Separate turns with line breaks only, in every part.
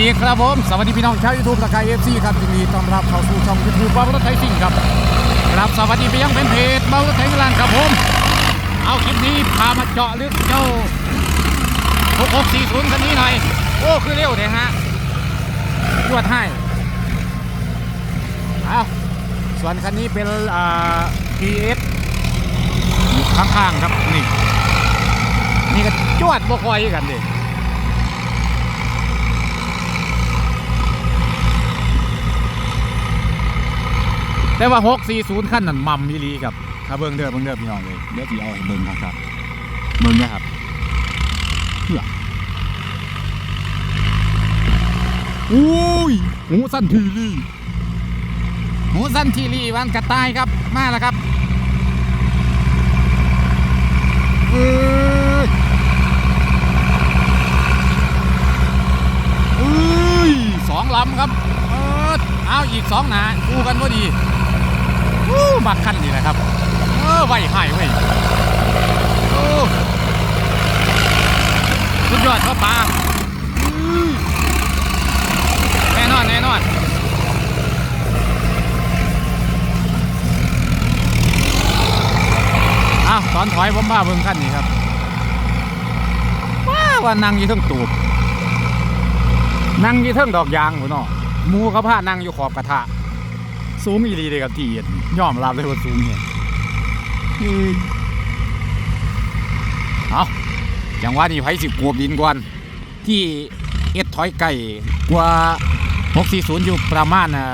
ดีครับผม สวัสดีพี่น้องชาวยูทูบสกายเอฟซีครับยินดีต้อนรับเข้าสู่ช่องยูทูบเบารถไทยซิ่งครับครับสวัสดีไปยังเป็นเพจเบารถไทยกลางครับผม เอาคลิปนี้พามาเจาะลึกเจ้า6640คันนี้หน่อย โอ้คือเร็วเลยฮะตรวจให้เอาส่วนคันนี้เป็นอ่า PS อยู่ข้างๆครับนี่นี่ก็จวดบ่คอยกันดิ แต่ว่า 640ขั้นนั่นมัมอีหลีครับถ้าเบิ่งเด้อเบิ่งเด้อพี่น้องเลยเดี๋ยวสิเอาให้เบิ่งครับครับเบิ่งนะครับเพื่ออุ้ยหูสั้นทีรีหูสั้นทีรีวันกระต่ายครับ มาแล้วครับเอ้ยเอ้ยสองลำครับเออเอาอีกสองหนาคู่กันพอดี อู้บักคันนี่แหละครับเออไหวหายเว้ยโอ้สุดยอดครับปลาอื้อแน่นอนแน่นอนอ้าวตอนถอยผมบ้าเบิ่งขั้นนี้ครับว้าว่านั่งอยู่เทั้งตูบนั่งอยู่เทั้งดอกยางหัวเนาะมูกับผ้านั่งอยู่ขอบกระทะ สูงอีหลีเลยครับที่เอ็ดยอมรับเลยว่าสูงเนี่ยอืมเอางหวะนี้ไผสิกวบดินก่อน ที่เอ็ดถอยไก่กว่า640 อยู่ประมาณอ่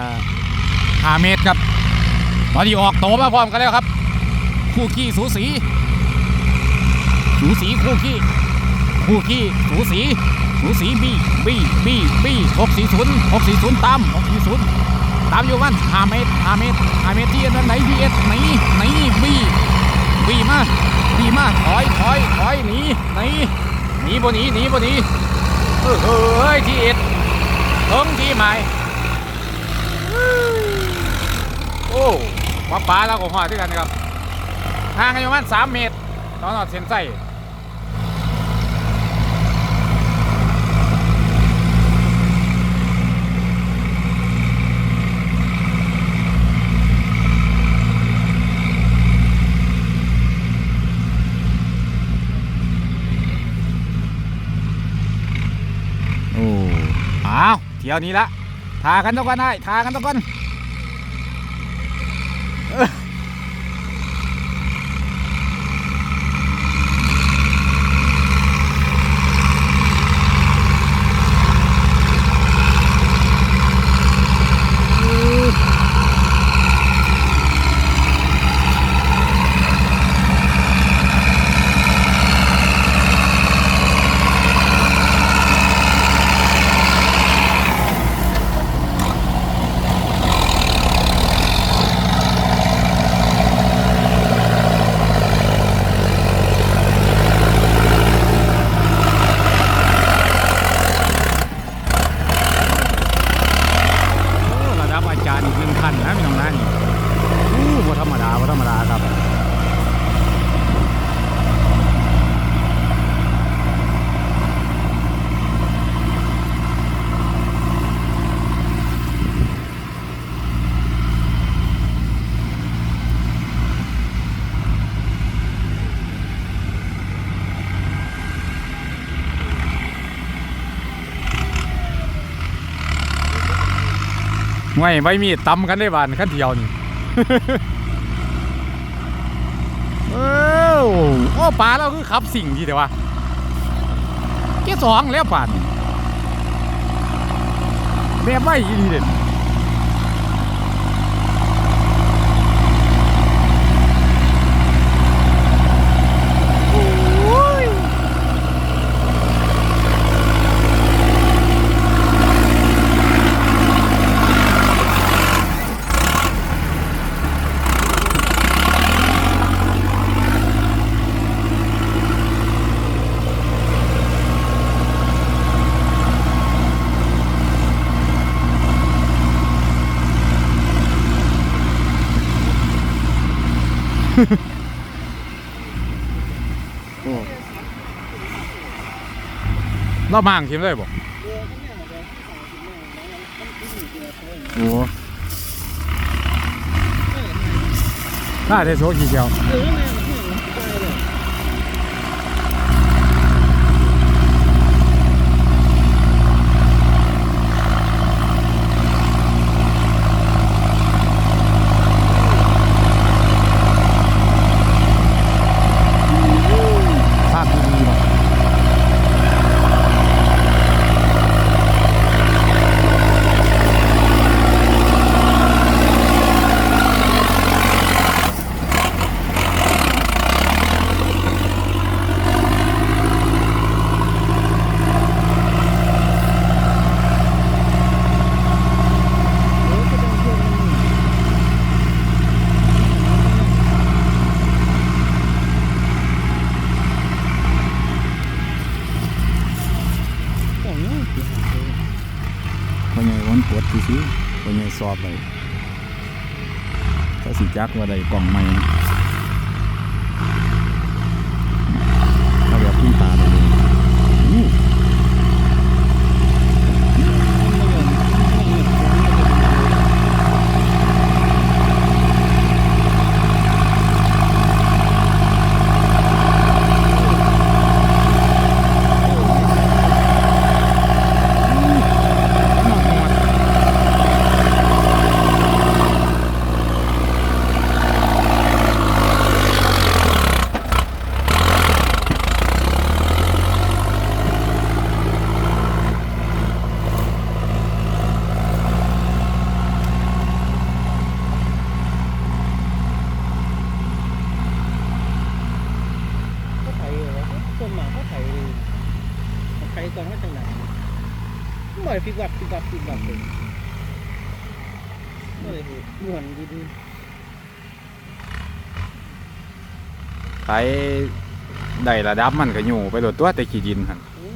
า5เมตรครับ ตอนนี้ออกโตมาพร้อมกันแล้วครับ คู่ขี้สูสี สูสีคู่ขี้คู่ขี้สูสี สูสีบีบีบีบี640 640ตาม640 ตามอยู่มันห้าเมตรห้าเมตรห้าเมตรที่นั่นไหนพีเอสหนีหนบีบีมาบีมาถอยถอยถอยหนีหนีหนีบ่หนีหนีบ่หนีเออเฮ้ยทีเอ็ดเทิงทีใหม่โอ้ว่าปลาแล้วก็หอดด้วยกันนะครับห่างกันอยู่ประมันสามเมตรตอนนอดเส้นไส้ โอ้อ้าว เที่ยวนี้ละทากันต้องกันได้ทากันต้องกันเอ้อโอ้ระดับอาจารย์อีกหนึ่งท่านนะพี่น้องนะนี่อู้ บ่าบ่ธรรมดาครับไม่ไม่มีดตำกันได้บานขั้นเดียวนี่ เอ้า โอ้ปลาเราคือขับสิ่งทีเดียววะแค่สองแล้วป่านนี่แบบไม่ดีเด่น เรามางชิมได้บ่โอ้น่าจะโชคดี
เชีย
ว วันปวดซื่อๆพ่อใหญ่สอบไปถ้าสิจักว่าได้กล่องใหม่นะเอาแบบขึ้นตาได้เลยอู้
เขาไถเหรอต้นหมากเขาไถเลยเขาไถก่อนว่าจังไหนบ่อยพิกวับพิกวับพิกวับเลยบ่อยเหมือนดิน
ไปได้ระดับมันก็อยู่ไปโดดตัวแต่ขี้ดินหัน
อืม